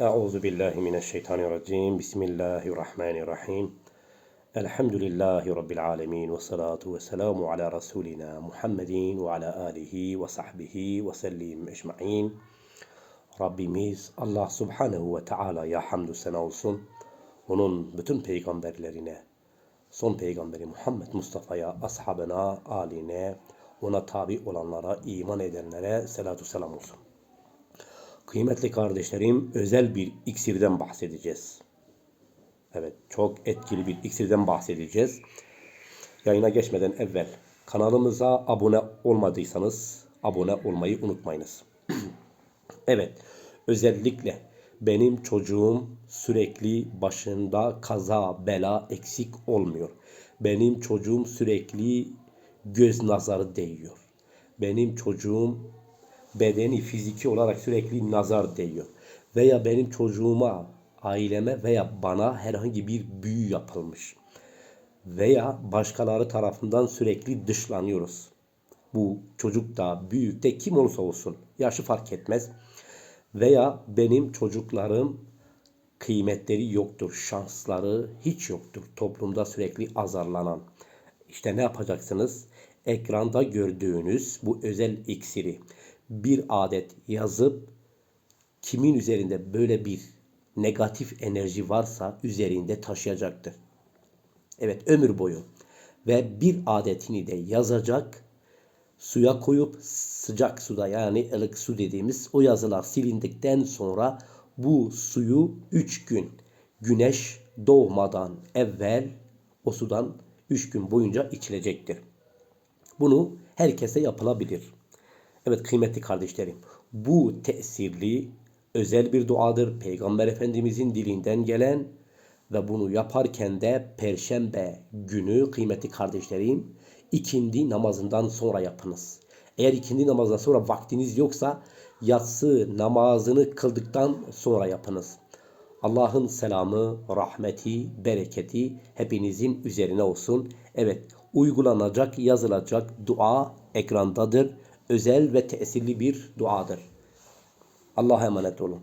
Euzu billahi mineşşeytanirracim. Bismillahirrahmanirrahim. Elhamdülillahi rabbil alamin ve salatu ve selamu ala rasulina Muhammedin ve ala alihi ve sahbihi ve sellim ecmaîn. Rabbimiz Allah Subhanahu ve Teala ya hamdü sena olsun. Onun bütün peygamberlerine, son peygamberi Muhammed Mustafa'ya, ashabına, aline, ona tabi olanlara, iman edenlere selatu selam olsun. Kıymetli kardeşlerim, özel bir iksirden bahsedeceğiz. Evet, çok etkili bir iksirden bahsedeceğiz. Yayına geçmeden evvel kanalımıza abone olmadıysanız abone olmayı unutmayınız. evet, özellikle benim çocuğum sürekli başında kaza, bela eksik olmuyor. Benim çocuğum sürekli göz nazarı değiyor. Benim çocuğum bedeni fiziki olarak sürekli nazar değiyor. Veya benim çocuğuma, aileme veya bana herhangi bir büyü yapılmış. Veya başkaları tarafından sürekli dışlanıyoruz. Bu çocuk da büyük de kim olursa olsun yaşı fark etmez. Veya benim çocuklarım kıymetleri yoktur, şansları hiç yoktur. Toplumda sürekli azarlanan. İşte ne yapacaksınız? Ekranda gördüğünüz bu özel iksiri bir adet yazıp kimin üzerinde böyle bir negatif enerji varsa üzerinde taşıyacaktır. Evet ömür boyu ve bir adetini de yazacak suya koyup sıcak suda yani ılık su dediğimiz o yazılar silindikten sonra bu suyu 3 gün güneş doğmadan evvel o sudan 3 gün boyunca içilecektir. Bunu herkese yapılabilir. Evet kıymetli kardeşlerim, bu tesirli özel bir duadır. Peygamber Efendimizin dilinden gelen ve bunu yaparken de perşembe günü kıymetli kardeşlerim ikindi namazından sonra yapınız. Eğer ikindi namazından sonra vaktiniz yoksa yatsı namazını kıldıktan sonra yapınız. Allah'ın selamı, rahmeti, bereketi hepinizin üzerine olsun. Evet, uygulanacak, yazılacak dua ekrandadır özel ve tesirli bir duadır. Allah'a emanet olun.